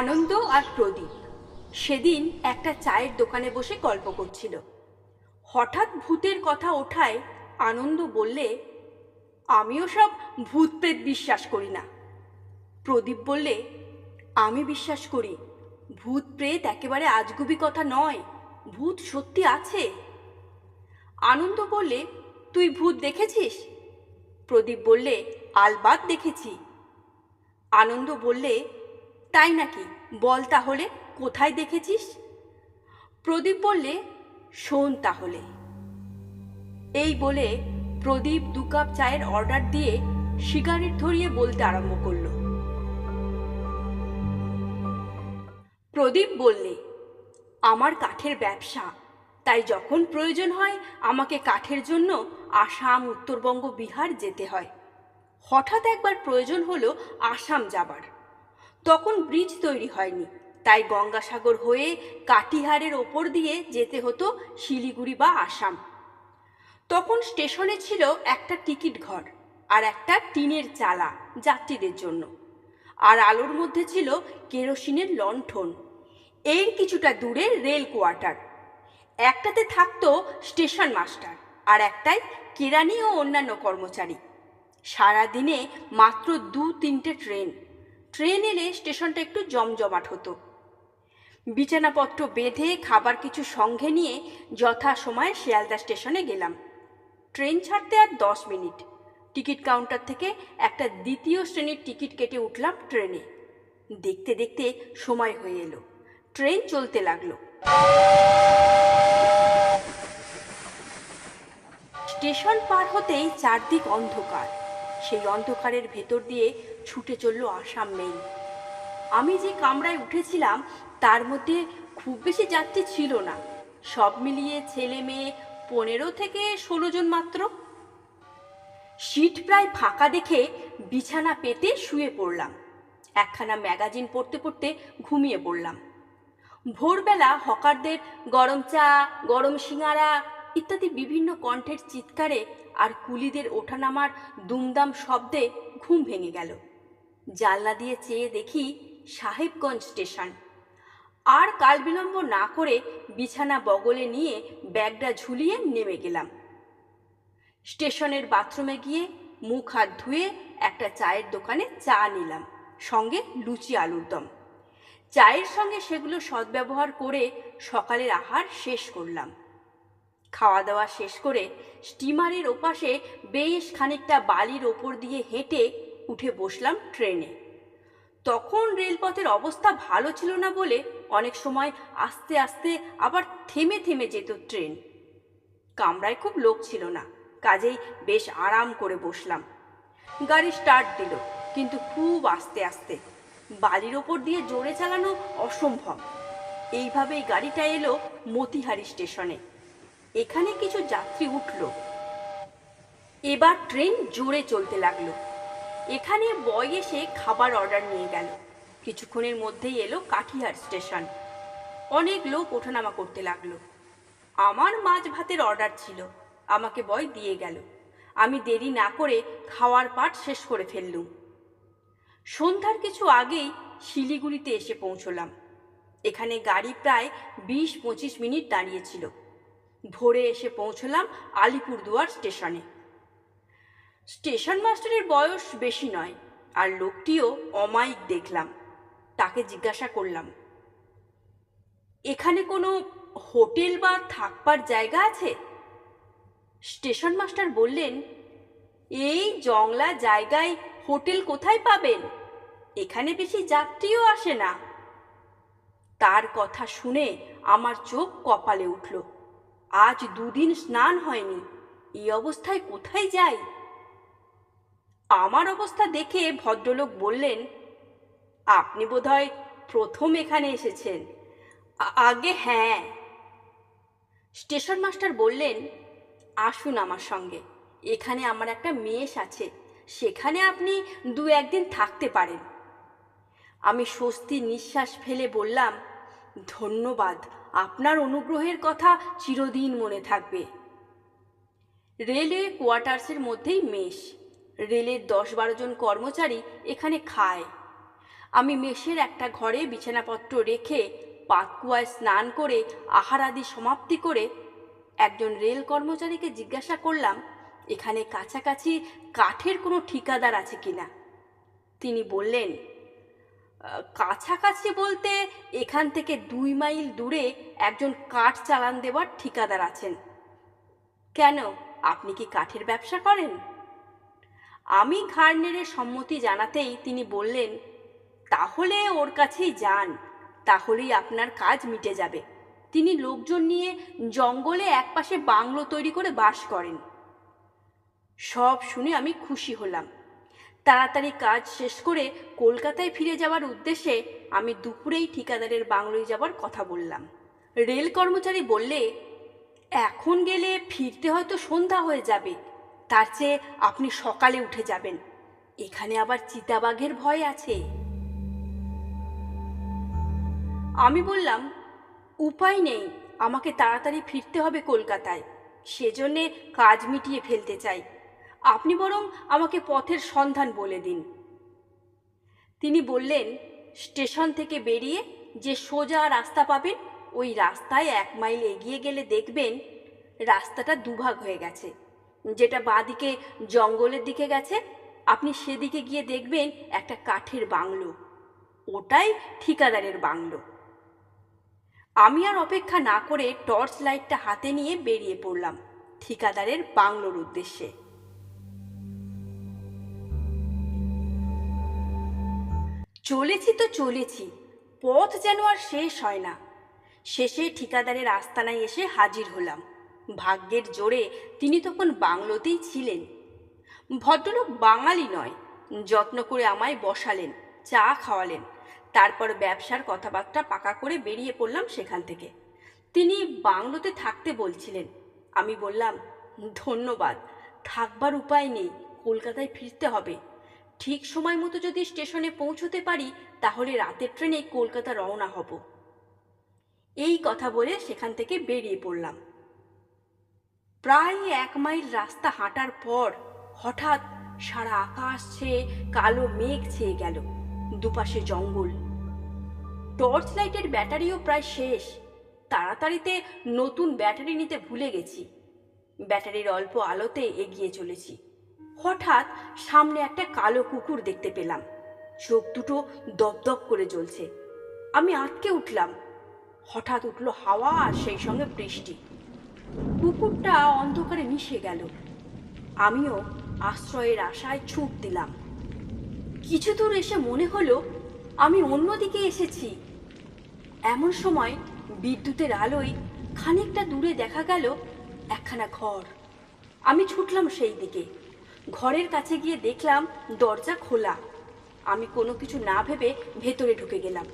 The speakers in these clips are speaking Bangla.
আনন্দ আর প্রদীপ। সেদিন একটা চায়ের দোকানে বসে গল্প করছিল। হঠাৎ ভূতের কথা ওঠায় আনন্দ বললে, আমিও সব ভূত প্রেত বিশ্বাস করি না। প্রদীপ বললে, আমি বিশ্বাস করি ভূত প্রেত একেবারে আজগুবি কথা নয়, ভূত সত্যি আছে? আনন্দ বললে, তুই ভূত দেখেছিস? প্রদীপ বললে, আলবাত দেখেছি। আনন্দ বললে তাই নাকি? বল তাহলে, কোথায় দেখেছিস? প্রদীপ বললে, শোন তাহলে। এই বলে প্রদীপ দু কাপ চায়ের অর্ডার দিয়ে সিগারেট ধরিয়ে বলতে আরম্ভ করল। প্রদীপ বললে, আমার কাঠের ব্যবসা। তাই যখন প্রয়োজন হয়, আমাকে কাঠের জন্য আসাম, উত্তরবঙ্গ, বিহার যেতে হয়। হঠাৎ একবার প্রয়োজন হলো আসাম যাবার। তখন ব্রিজ তৈরি হয়নি। তাই গঙ্গাসাগর হয়ে কাটিহারের ওপর দিয়ে যেতে হতো শিলিগুড়ি বা আসাম। তখন স্টেশনে ছিল একটা টিকিট ঘর আর একটা টিনের চালা যাত্রীদের জন্য। আর আলোর মধ্যে ছিল কেরোসিনের লণ্ঠন। এর কিছুটা দূরে রেল কোয়ার্টার। একটাতে থাকতো স্টেশন মাস্টার আর একটাই কেরানি ও অন্যান্য কর্মচারী। সারাদিনে মাত্র দু তিনটে ট্রেন। ট্রেন এলে স্টেশনটা একটু জমজমাট হতো। বিছানাপত্র বেঁধে, খাবার কিছু সঙ্গে নিয়ে যথা সময়ে শিয়ালদা স্টেশনে গেলাম। ট্রেন ছাড়তে আর দশ মিনিট। টিকিট কাউন্টার থেকে একটা দ্বিতীয় শ্রেণির টিকিট কেটে উঠলাম ট্রেনে। দেখতে দেখতে সময় হয়ে এলো। ট্রেন চলতে লাগল। স্টেশন পার হতেই চারদিক অন্ধকার। সেই অন্ধকারের ভেতর দিয়ে ছুটে চলল আসাম মেইল। আমি যে কামরায় উঠেছিলাম, তার মধ্যে খুব বেশি যাত্রী ছিল না। সব মিলিয়ে ছেলে মেয়ে পনেরো থেকে ষোলো জন মাত্র। সিট প্রায় ফাঁকা দেখে বিছানা পেতে শুয়ে পড়লাম। একখানা ম্যাগাজিন পড়তে পড়তে ঘুমিয়ে পড়লাম। ভোরবেলা হকারদের গরম চা, গরম সিঙাড়া ইত্যাদি বিভিন্ন কণ্ঠের চিৎকারে আর কুলিদের ওঠানামার দুমদাম শব্দে ঘুম ভেঙে গেল। জানলা দিয়ে চেয়ে দেখি সাহেবগঞ্জ স্টেশন। আর কাল বিলম্ব না করে বিছানা বগলে নিয়ে ব্যাগটা ঝুলিয়ে নেমে গেলাম। স্টেশনের বাথরুমে গিয়ে মুখ হাত ধুয়ে একটা চায়ের দোকানে চা নিলাম, সঙ্গে লুচি আলুর দম। চায়ের সঙ্গে সেগুলো সদ্ব্যবহার করে সকালের আহার শেষ করলাম। খাওয়া দাওয়া শেষ করে স্টিমারের ওপাশে বেশ খানিকটা বালির ওপর দিয়ে হেঁটে উঠে বসলাম ট্রেনে। তখন রেলপথের অবস্থা ভালো ছিল না বলে অনেক সময় আস্তে আস্তে আবার থেমে থেমে যেত ট্রেন। কামরায় খুব লোক ছিল না, কাজেই বেশ আরাম করে বসলাম। গাড়ি স্টার্ট দিল, কিন্তু খুব আস্তে আস্তে। বালির ওপর দিয়ে জোরে চালানো অসম্ভব। এইভাবেই গাড়িটা এলো মতিহারি স্টেশনে। এখানে কিছু যাত্রী উঠল। এবার ট্রেন জোরে চলতে লাগল। এখানে বয় এসে খাবার অর্ডার নিয়ে গেল। কিছুক্ষণের মধ্যেই এলো কাঠিহার স্টেশন। অনেক লোক ওঠানামা করতে লাগল। আমার মাছ ভাতের অর্ডার ছিল, আমাকে বয় দিয়ে গেল। আমি দেরি না করে খাওয়ার পাট শেষ করে ফেললুম। সন্ধ্যার কিছু আগেই শিলিগুড়িতে এসে পৌঁছলাম। এখানে গাড়ি প্রায় বিশ পঁচিশ মিনিট দাঁড়িয়েছিল ভোরে এসে পৌঁছলাম আলিপুরদুয়ার স্টেশনে। স্টেশন মাস্টারের বয়স বেশি নয়, আর লোকটিও অমায়িক দেখলাম। তাকে জিজ্ঞাসা করলাম, এখানে কোনো হোটেল বা থাকবার জায়গা আছে? স্টেশন মাস্টার বললেন, এই জংলা জায়গায় হোটেল কোথায় পাবেন? এখানে বেশি যাত্রীও আসে না। তার কথা শুনে আমার চোখ কপালে উঠল, আজ দুদিন স্নান হয়নি, এই অবস্থায় কোথায় যাই? আমার অবস্থা দেখে ভদ্রলোক বললেন, আপনি বোধহয় প্রথম এখানে এসেছেন। আগে হ্যাঁ। স্টেশন মাস্টার বললেন, আসুন আমার সঙ্গে। এখানে আমার একটা মেষ আছে। সেখানে আপনি দু একদিন থাকতে পারেন। আমি স্বস্তি নিঃশ্বাস ফেলে বললাম, ধন্যবাদ। আপনার অনুগ্রহের কথা চিরদিন মনে থাকবে। রেলওয়ে কোয়ার্টার্সের মধ্যেই মেষ। রেলের দশ বারো জন কর্মচারী এখানে খায়। আমি মেষের একটা ঘরে বিছানাপত্র রেখে পাতকুয়ায় স্নান করে আহার আদি সমাপ্তি করে একজন রেল কর্মচারীকে জিজ্ঞাসা করলাম, এখানে কাছাকাছি কাঠের কোনো ঠিকাদার আছে কিনা তিনি বললেন কাছাকাছি বলতে এখান থেকে দুই মাইল দূরে একজন কাঠ চালান দেওয়ার ঠিকাদার আছেন। কেন, আপনি কি কাঠের ব্যবসা করেন? আমি ঘাড় নেড়ে সম্মতি জানাতেই তিনি বললেন, তাহলে ওর কাছেই যান, তাহলেই আপনার কাজ মিটে যাবে। তিনি লোকজন নিয়ে জঙ্গলে একপাশে বাংলো তৈরি করে বাস করেন। সব শুনে আমি খুশি হলাম। তাড়াতাড়ি কাজ শেষ করে কলকাতায় ফিরে যাওয়ার উদ্দেশ্যে আমি দুপুরেই ঠিকাদারের বাংলোয় যাওয়ার কথা বললাম। রেল কর্মচারী বললে, এখন গেলে ফিরতে হয়তো সন্ধ্যা হয়ে যাবে তার চেয়ে আপনি সকালে উঠে যাবেন। এখানে আবার চিতাবাঘের ভয় আছে। আমি বললাম, উপায় নেই, আমাকে তাড়াতাড়ি ফিরতে হবে কলকাতায়। সেজন্যে কাজ মিটিয়ে ফেলতে চাই। আপনি বরং আমাকে পথের সন্ধান বলে দিন। তিনি বললেন, স্টেশন থেকে বেরিয়ে যে সোজা রাস্তা পাবেন, ওই রাস্তায় এক মাইল এগিয়ে গেলে দেখবেন রাস্তাটা দুভাগ হয়ে গেছে। যেটা বাঁদিকে জঙ্গলের দিকে গেছে, আপনি সেদিকে গিয়ে দেখবেন একটা কাঠের বাংলো। ওটাই ঠিকাদারের বাংলো। আমি আর অপেক্ষা না করে টর্চ লাইটটা হাতে নিয়ে বেরিয়ে পড়লাম ঠিকাদারের বাংলোর উদ্দেশ্যে। চলেছি তো চলেছি, পথ যেন আর শেষ হয় না। শেষে ঠিকাদারের আস্তানায় এসে হাজির হলাম। ভাগ্যের জোরে তিনি তখন বাংলোতেই ছিলেন। ভদ্রলোক বাঙালি নয়, যত্ন করে আমায় বসালেন, চা খাওয়ালেন, তারপর ব্যবসার কথাবার্তা পাকা করে বেরিয়ে পড়লাম সেখান থেকে। তিনি বাংলোতে থাকতে বলছিলেন। আমি বললাম, ধন্যবাদ, থাকবার উপায় নেই, কলকাতায় ফিরতে হবে। ঠিক সময় মতো যদি স্টেশনে পৌঁছতে পারি, তাহলে রাতের ট্রেনে কলকাতা রওনা হব। এই কথা বলে সেখান থেকে বেরিয়ে পড়লাম। প্রায় এক মাইল রাস্তা হাঁটার পর হঠাৎ সারা আকাশ ছেয়ে কালো মেঘ ছেয়ে গেল, দুপাশে জঙ্গল। টর্চ লাইটের ব্যাটারিও প্রায় শেষ। তাড়াতাড়িতে নতুন ব্যাটারি নিতে ভুলে গেছি। ব্যাটারির অল্প আলোতে এগিয়ে চলেছি। হঠাৎ সামনে একটা কালো কুকুর দেখতে পেলাম। চোখ দুটো দপদপ করে জ্বলছে। আমি আটকে উঠলাম। হঠাৎ উঠল হাওয়া আর সেই সঙ্গে বৃষ্টি। কুকুরটা অন্ধকারে মিশে গেল। আমিও আশ্রয়ের আশায় ছুট দিলাম। কিছু দূর এসে মনে হলো আমি অন্যদিকে এসেছি। এমন সময় বিদ্যুতের আলোয় খানিকটা দূরে দেখা গেল একখানা ঘর। আমি ছুটলাম সেই দিকে। ঘরের কাছে গিয়ে দেখলাম দরজা খোলা। আমি কোনো কিছু না ভেবে ভেতরে ঢুকে গেলাম।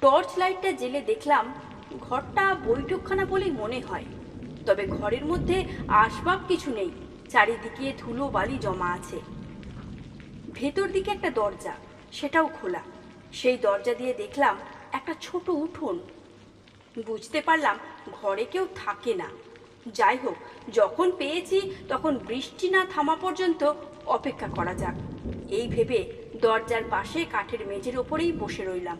টর্চ লাইটটা জেলে দেখলাম ঘরটা বৈঠকখানা বলেই মনে হয়। তবে ঘরের মধ্যে আসবাব কিছু নেই। চারিদিকে ধুলো বালি জমা আছে। ভেতর দিকে একটা দরজা, সেটাও খোলা। সেই দরজা দিয়ে দেখলাম একটা ছোট উঠোন। বুঝতে পারলাম ঘরে কেউ থাকে না। যাই হোক, যখন পেয়েছি তখন বৃষ্টি না থামা পর্যন্ত অপেক্ষা করা যাক। এই ভেবে দরজার পাশে কাঠের মেঝের ওপরেই বসে রইলাম।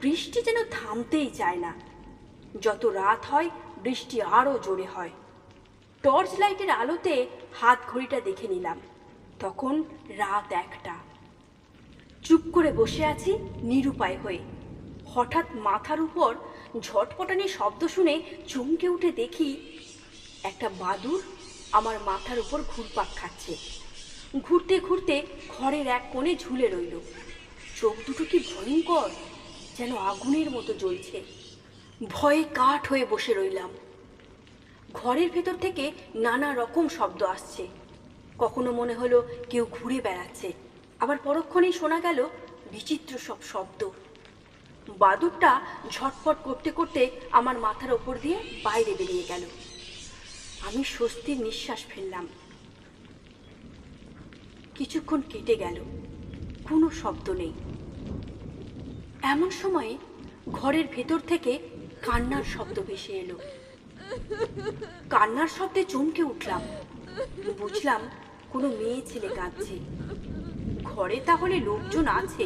বৃষ্টি যেন থামতেই চায় না। যত রাত হয়, বৃষ্টি আরও জোরে হয়। টর্চ লাইটের আলোতে হাত ঘড়িটা দেখে নিলাম। তখন রাত একটা। চুপ করে বসে আছি নিরুপায় হয়ে। হঠাৎ মাথার উপর ঝটপটানি শব্দ শুনে চমকে উঠে দেখি, একটা বাদুর আমার মাথার উপর ঘুরপাক খাচ্ছে। ঘুরতে ঘুরতে ঘরের এক কোণে ঝুলে রইল। চোখ দুটো কি ভয়ঙ্কর, যেন আগুনের মতো জ্বলছে। ভয়ে কাঠ হয়ে বসে রইলাম। ঘরের ভেতর থেকে নানা রকম শব্দ আসছে। কখনো মনে হলো কেউ ঘুরে বেড়াচ্ছে, আবার পরক্ষণেই শোনা গেল বিচিত্র সব শব্দ। বাদুরটা ঝটফট করতে করতে আমার মাথার ওপর দিয়ে বাইরে বেরিয়ে গেল। আমি স্বস্তির নিঃশ্বাস ফেললাম। কিছুক্ষণ কেটে গেল, কোনো শব্দ নেই। এমন সময়ে ঘরের ভেতর থেকে কান্নার শব্দ ভেসে এলো। কান্নার শব্দে চমকে উঠলাম। বুঝলাম কোনো মেয়ে ছেলে কাঁদছে। ঘরে তাহলে লোকজন আছে?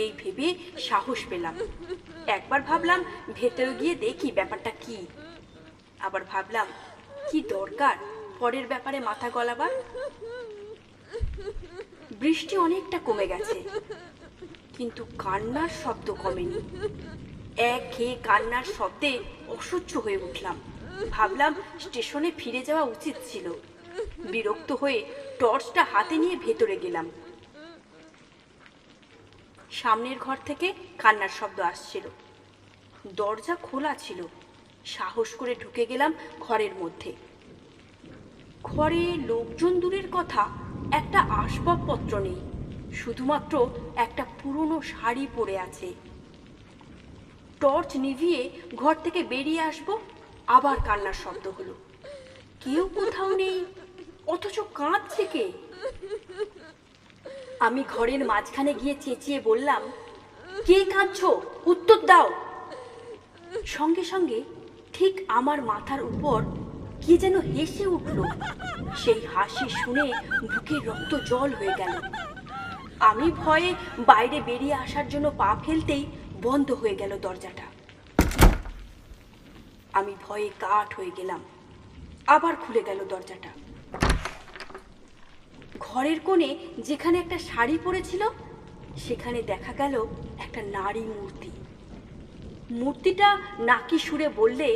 এই ভেবে সাহস পেলাম। একবার ভাবলাম ভেতরে গিয়ে দেখি ব্যাপারটা কি। আবার ভাবলাম, কি দরকার পরের ব্যাপারে মাথা গলাবার? বৃষ্টি অনেকটা কমে গেছে, কিন্তু কান্নার শব্দ কমেনি। এক খেয়ে কান্নার শব্দে অসহ্য হয়ে উঠলাম। ভাবলাম স্টেশনে ফিরে যাওয়া উচিত ছিল। বিরক্ত হয়ে টর্চটা হাতে নিয়ে ভেতরে গেলাম। সামনের ঘর থেকে কান্নার শব্দ আসছিল। দরজা খোলা ছিল। সাহস করে ঢুকে গেলাম ঘরের মধ্যে। ঘরে লোকজন দূরের কথা, একটা আসবাবপত্র নেই। শুধুমাত্র একটা পুরনো শাড়ি পরে আছে। টর্চ নিভিয়ে ঘর থেকে বেরিয়ে আসব। আবার কান্নার শব্দ হলো। কেউ কোথাও নেই, অথচ কাঁদছে কে? আমি ঘরের মাঝখানে গিয়ে চেঁচিয়ে বললাম, কে কাঁদছো? উত্তর দাও। সঙ্গে সঙ্গে ঠিক আমার মাথার উপর কি যেন হেসে উঠল। সেই হাসি শুনে বুকে রক্ত জল হয়ে গেল। আমি ভয়ে বাইরে বেরিয়ে আসার জন্য পা ফেলতেই বন্ধ হয়ে গেল দরজাটা। আমি ভয়ে কাঠ হয়ে গেলাম। আবার খুলে গেল দরজাটা। ঘরের কোণে যেখানে একটা শাড়ি পরেছিল সেখানে দেখা গেল একটা নারী মূর্তি। মূর্তিটা নাকি সুরে বললে,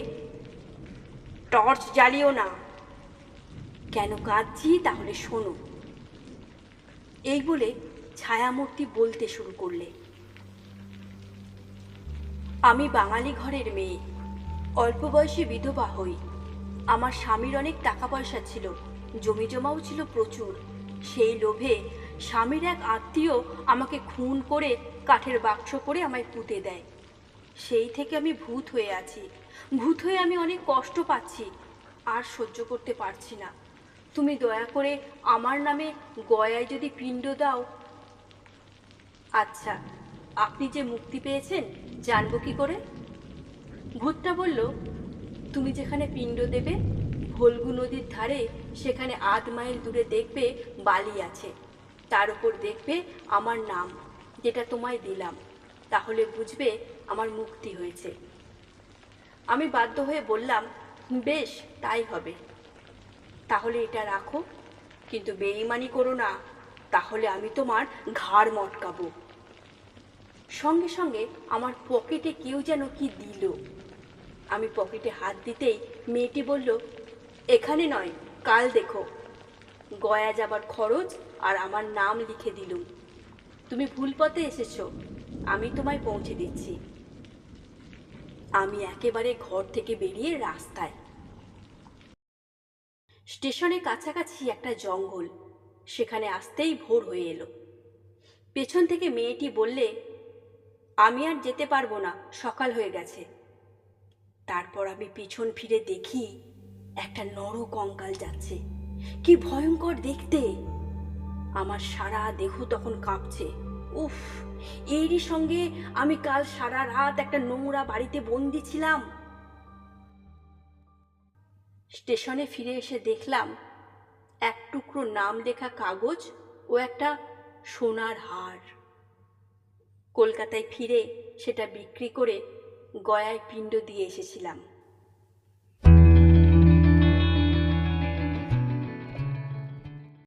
টর্চ জ্বালিও না। কেন কাঁদছি তাহলে শোনো। এই বলে ছায়ামূর্তি বলতে শুরু করলে। আমি বাঙালি ঘরের মেয়ে। অল্প বয়সে বিধবা হই। আমার স্বামীর অনেক টাকা পয়সা ছিল, জমি জমাও ছিল প্রচুর। সেই লোভে স্বামীর এক আত্মীয় আমাকে খুন করে কাঠের বাক্স করে আমায় পুঁতে দেয়। সেই থেকে আমি ভূত হয়ে আছি। ভূত হয়ে আমি অনেক কষ্ট পাচ্ছি, আর সহ্য করতে পারছি না। তুমি দয়া করে আমার নামে গয়ায় যদি পিণ্ড দাও। আচ্ছা আপনি যে মুক্তি পেয়েছেন জানব কি করে? ভূতটা বলল, তুমি যেখানে পিণ্ড দেবে, ভলগু নদীর ধারে সেখানে আধ মাইল দূরে দেখবে বালি আছে। তার উপর দেখবে আমার নাম, যেটা তোমায় দিলাম। তাহলে বুঝবে আমার মুক্তি হয়েছে। আমি বাধ্য হয়ে বললাম, বেশ, তাই হবে। তাহলে এটা রাখো, কিন্তু বেইমানি করো না। তাহলে আমি তোমার ঘাড় মটকাবো। সঙ্গে সঙ্গে আমার পকেটে কেউ যেন কি দিল। আমি পকেটে হাত দিতেই মেয়েটি বলল, এখানে নয়, কাল দেখো। গয়া যাবার খরচ আর আমার নাম লিখে দিলুম। তুমি ভুল পথে এসেছ, আমি তোমায় পৌঁছে দিচ্ছি। আমি একেবারে ঘর থেকে বেরিয়ে রাস্তায়। স্টেশনের কাছাকাছি একটা জঙ্গল, সেখানে আসতেই ভোর হয়ে এলো। পেছন থেকে মেয়েটি বললে আমি আর যেতে পারব না, সকাল হয়ে গেছে। তারপর আমি পিছন ফিরে দেখি একটা নর কঙ্কাল যাচ্ছে। কি ভয়ঙ্কর দেখতে! আমার সারা দেহ তখন কাঁপছে। উফ, এরই সঙ্গে আমি কাল সারা রাত একটা নোংরা বাড়িতে বন্দি ছিলাম। স্টেশনে ফিরে এসে দেখলাম এক টুকরো নাম লেখা কাগজ ও একটা সোনার হার। কলকাতায় ফিরে সেটা বিক্রি করে গয়ায় পিণ্ড দিয়ে এসেছিলাম।